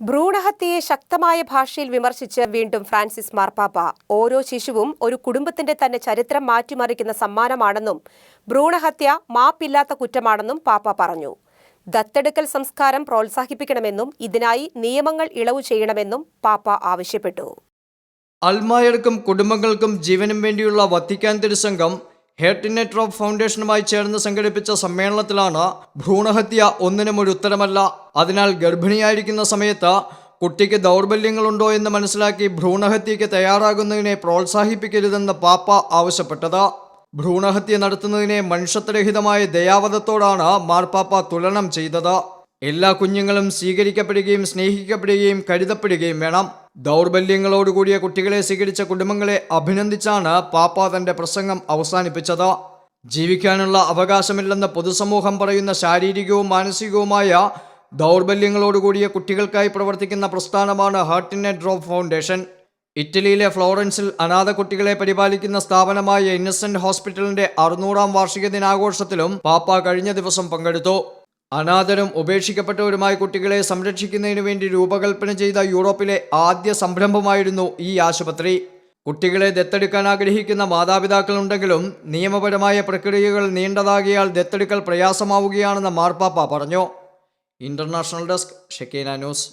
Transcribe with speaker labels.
Speaker 1: ഭ്രൂണഹത്യയെ ശക്തമായ ഭാഷയിൽ വിമർശിച്ച് വീണ്ടും ഫ്രാൻസിസ് മാർപ്പാപ്പ ഓരോ ശിശുവും ഒരു കുടുംബത്തിന്റെ തന്നെ ചരിത്രം മാറ്റിമറിക്കുന്ന സമ്മാനമാണെന്നും ഭ്രൂണഹത്യ മാപ്പില്ലാത്ത കുറ്റമാണെന്നും പാപ്പ പറഞ്ഞു. ദത്തെടുക്കൽ സംസ്കാരം പ്രോത്സാഹിപ്പിക്കണമെന്നും ഇതിനായി നിയമങ്ങൾ ഇളവ് ചെയ്യണമെന്നും പാപ്പ ആവശ്യപ്പെട്ടു.
Speaker 2: അൽമായർക്കും കുടുംബങ്ങൾക്കും ജീവനും വേണ്ടിയുള്ള വത്തിക്കാൻ തിരുസംഘം ഹേർട്ടിനെറ്റ് റോപ്പ് ഫൗണ്ടേഷനുമായി ചേർന്ന് സംഘടിപ്പിച്ച സമ്മേളനത്തിലാണ് ഭ്രൂണഹത്യ ഒന്നിനും ഒരു ഉത്തരമല്ല. അതിനാൽ ഗർഭിണിയായിരിക്കുന്ന സമയത്ത് കുട്ടിക്ക് ദൗർബല്യങ്ങളുണ്ടോ എന്ന് മനസ്സിലാക്കി ഭ്രൂണഹത്യയ്ക്ക് തയ്യാറാകുന്നതിനെ പ്രോത്സാഹിപ്പിക്കരുതെന്ന് പാപ്പ ആവശ്യപ്പെട്ടത്. ഭ്രൂണഹത്യ നടത്തുന്നതിനെ മനുഷ്യത്വരഹിതമായ ദയാവധത്തോടാണ് മാർപ്പാപ്പ തുലനം ചെയ്തത്. എല്ലാ കുഞ്ഞുങ്ങളും സ്വീകരിക്കപ്പെടുകയും സ്നേഹിക്കപ്പെടുകയും കരുതപ്പെടുകയും വേണം. ദൗർബല്യങ്ങളോടുകൂടിയ കുട്ടികളെ സ്വീകരിച്ച കുടുംബങ്ങളെ അഭിനന്ദിച്ചാണ് പാപ്പ തന്റെ പ്രസംഗം അവസാനിപ്പിച്ചത്. ജീവിക്കാനുള്ള അവകാശമില്ലെന്ന് പൊതുസമൂഹം പറയുന്ന ശാരീരികവും മാനസികവുമായ ദൗർബല്യങ്ങളോടുകൂടിയ കുട്ടികൾക്കായി പ്രവർത്തിക്കുന്ന പ്രസ്ഥാനമാണ് ഹാർട്ട് ആൻഡ് ഡ്രോപ്പ് ഫൗണ്ടേഷൻ ഇറ്റലിയിലെ ഫ്ലോറൻസിൽ അനാഥ കുട്ടികളെ പരിപാലിക്കുന്ന സ്ഥാപനമായ ഇന്നസെന്റ് ഹോസ്പിറ്റലിന്റെ അറുന്നൂറാം വാർഷിക ദിനാഘോഷത്തിലും പാപ്പ കഴിഞ്ഞ ദിവസം പങ്കെടുത്തു. അനാഥരും ഉപേക്ഷിക്കപ്പെട്ടവരുമായ കുട്ടികളെ സംരക്ഷിക്കുന്നതിനു വേണ്ടി രൂപകൽപ്പന ചെയ്ത യൂറോപ്പിലെ ആദ്യ സംരംഭമായിരുന്നു ഈ ആശുപത്രി. കുട്ടികളെ ദത്തെടുക്കാൻ ആഗ്രഹിക്കുന്ന മാതാപിതാക്കളുണ്ടെങ്കിലും നിയമപരമായ പ്രക്രിയകൾ നീണ്ടതാകിയാൽ ദത്തെടുക്കൽ പ്രയാസമാവുകയാണെന്ന് മാർപ്പാപ്പ പറഞ്ഞു. International desk Shekinah news.